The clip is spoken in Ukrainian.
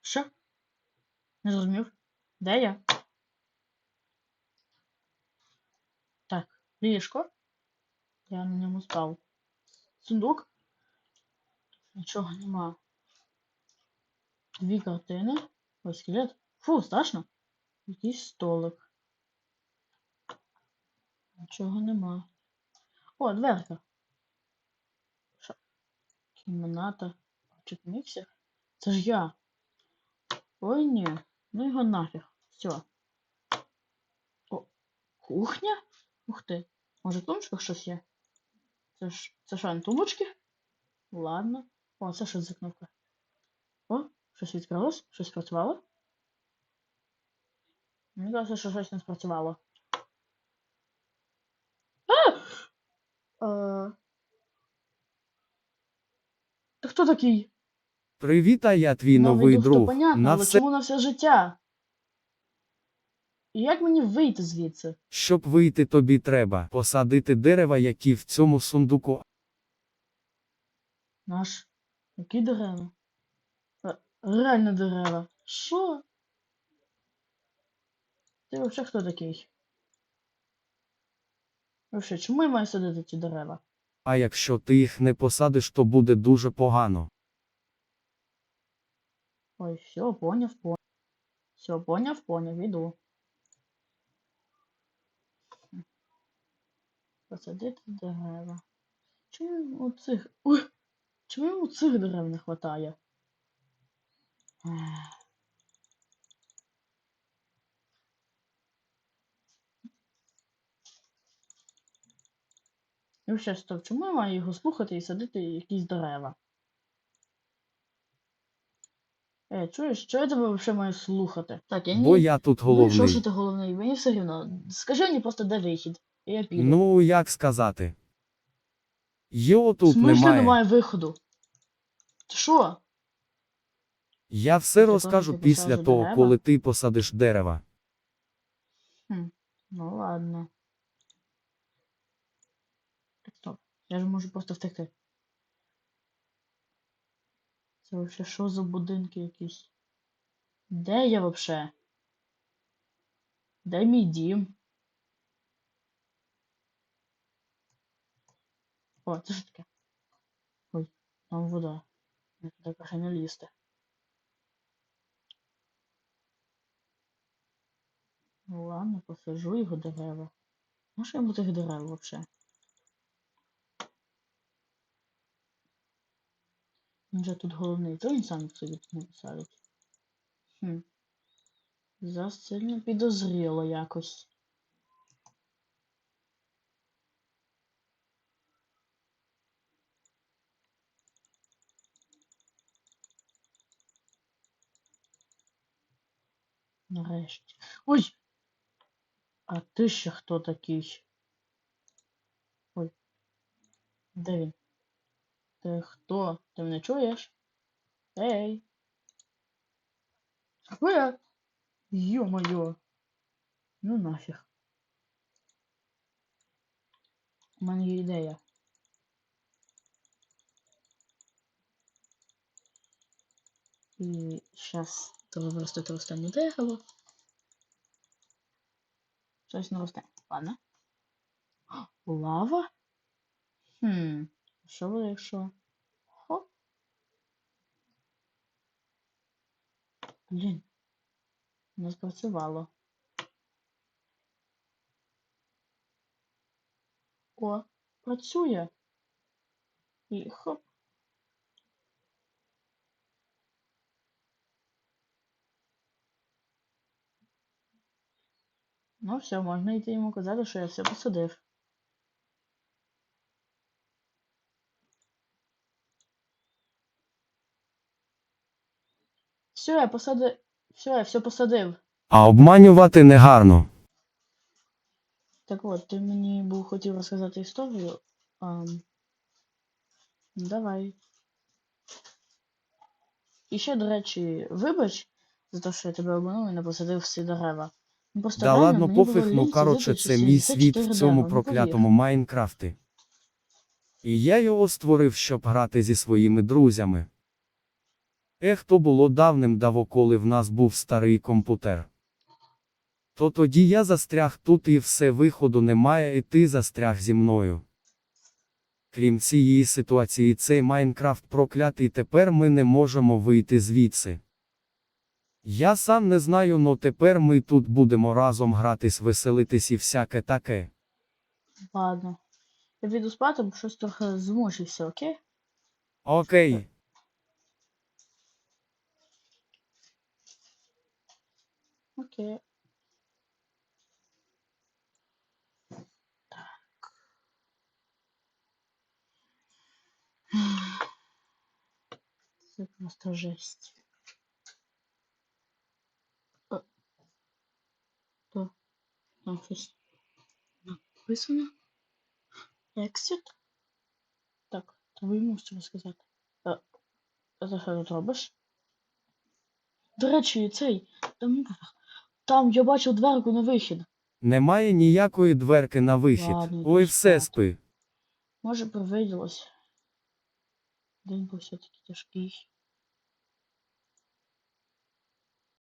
Що? Не зрозумів. Де я? Так, ліжко. Я на ньому спав. Сундук. Нічого нема. Дві картини. Ой, скелет. Фу, страшно. Якийсь столик. Нічого нема. О, дверка. Що? Кімната. Чек. Це ж я. Ой, ні. Ну його нафіг. Все. О, кухня? Ух ти. Може в тумбочках щось є? Це ж це що, не тумбочки? Ладно. О, це що за кнопка? О, щось відкрилось? Щось спрацювало? Мені кажется, що щось не спрацювало. А! Е... Ти хто такий? Привіт, а я твій новий друг, то понятно, На але все, чому на все життя? І як мені вийти звідси? щоб вийти тобі треба посадити дерева, які в цьому сундуку. Наш. Які дерева? Е, Реально дерева. Що? Ти вообще хто такий? Вообще, чому я маю садити ці дерева? А якщо ти їх не посадиш, то буде дуже погано. Ой, все, поняв, поняв. Все, поняв, поняв, іду. Посадити дерева. Чому у цих. Ой! Чому у цих дерев не? Ех. І ще стоп, чому я маю його слухати і садити якісь дерева? Е, чуєш, що я тебе взагалі маю слухати? Так, я Бо я тут Ну і що, головний. ти головний? Мені все рівно. Скажи мені просто, де вихід. І я піду. Ну, як сказати. Його тут смислі немає. немає виходу. Ти що? Я все Ти розкажу тільки після того, дерева? коли ти посадиш дерева. Хм, ну ладно. Так, стоп. Я ж можу просто втекти. Це вообще що за будинки якісь? Де я вообще? Де мій дім? О, це що таке? Ой, там вода. Я туди не лізти. Ладно, посажу його дерева. Що йому тих дерев вообще? Він же тут головний, то він сам собі тут не посадить. Хм. Засильно підозріло якось. Нарешті. Ой! А ти ще хто такий? Ой. Де він? Ти хто? Ти мене чуєш? Ей! Е! Ё-моё! Ну нафіг. У мене є ідея. І зараз треба виростити останнє дерево. Щось не росте. Ладно. Лава? Хм. Що якщо? Хоп. Блін. Не спрацювало. О, працює. І хоп. Ну все, можна йти йому казати, що я все посадив. Все, я посадив. Все, я все посадив. А обманювати негарно. Так от, ти мені був хотів розказати історію. Ам, давай. І ще, до речі, вибач за те, що я тебе обманув і не посадив всі дерева. Ну, просто Да реально ладно, мені було ну лінь коротше, це мій 64 світ в дерева, цьому ну, проклятому повір. Майнкрафті. І я його створив, щоб грати зі своїми друзями. Ех, то було давним-даво, коли в нас був старий комп'ютер. То тоді я застряг тут і все виходу немає, і ти застряг зі мною. Крім цієї ситуації, цей Майнкрафт проклятий, тепер ми не можемо вийти звідси. Я сам не знаю, но тепер ми тут будемо разом гратись, веселитись і всяке таке. Ладно. Я піду спати, бо щось трохи змучився, окей? Окей. Окей. Так. Це просто жесть. Е, То. Там щось написано. Exit. Так, тобі мусу розказати. Е, а ти що тут робиш? До речі, цей. Там, там я бачив дверку на вихід. Немає ніякої дверки на вихід. Ладно, Ой, все так. спи. Може, привиділось. День був все-таки тяжкий.